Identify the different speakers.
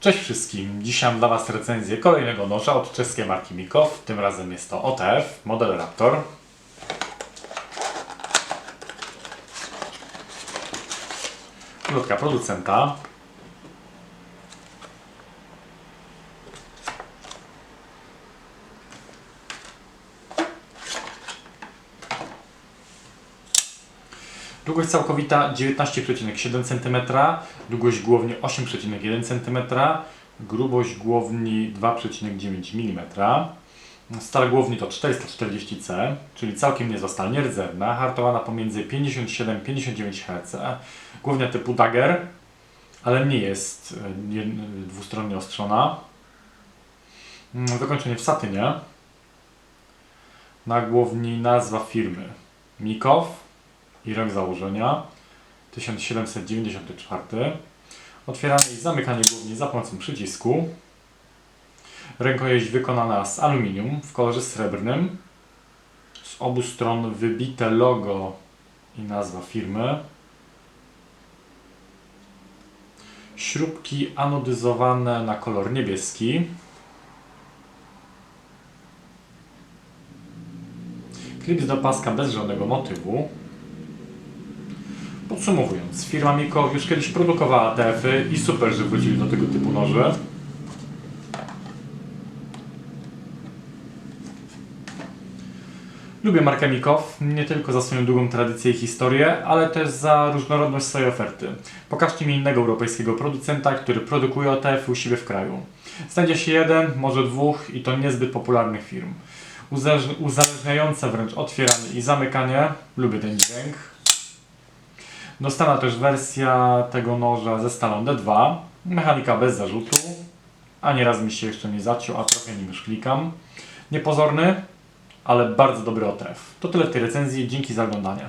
Speaker 1: Cześć wszystkim, dzisiaj mam dla Was recenzję kolejnego noża od czeskiej marki Mikow. Tym razem jest to OTF, model Raptor. Plotka producenta. Długość całkowita 19,7 cm, długość głowni 8,1 cm, grubość głowni 2,9 mm. Stal głowni to 440C, czyli całkiem niezła stal, nierdzewna, hartowana pomiędzy 57-59 Hz. Głownia typu Dagger, ale nie jest e, nie, dwustronnie ostrzona. Mm, Wykończenie w satynie. Na głowni nazwa firmy Mikow i rok założenia 1794. Otwieranie i zamykanie głównie za pomocą przycisku. Rękojeść wykonana z aluminium w kolorze srebrnym. Z obu stron wybite logo i nazwa firmy. Śrubki anodyzowane na kolor niebieski. Klips do paska bez żadnego motywu. Podsumowując, firma Miko już kiedyś produkowała TF-y i super, że wrócili do tego typu noże. Lubię markę Mikow, nie tylko za swoją długą tradycję i historię, ale też za różnorodność swojej oferty. Pokażcie mi innego europejskiego producenta, który produkuje OTF u siebie w kraju. Znajdzie się jeden, może dwóch i to niezbyt popularnych firm. Uzależni- Uzależniające wręcz otwieranie i zamykanie, lubię ten dźwięk. Dostana też wersja tego noża ze stalą D2, mechanika bez zarzutu, a nieraz mi się jeszcze nie zaciął, a trochę nim już klikam. Niepozorny, ale bardzo dobry OTF. To tyle w tej recenzji, dzięki za oglądanie.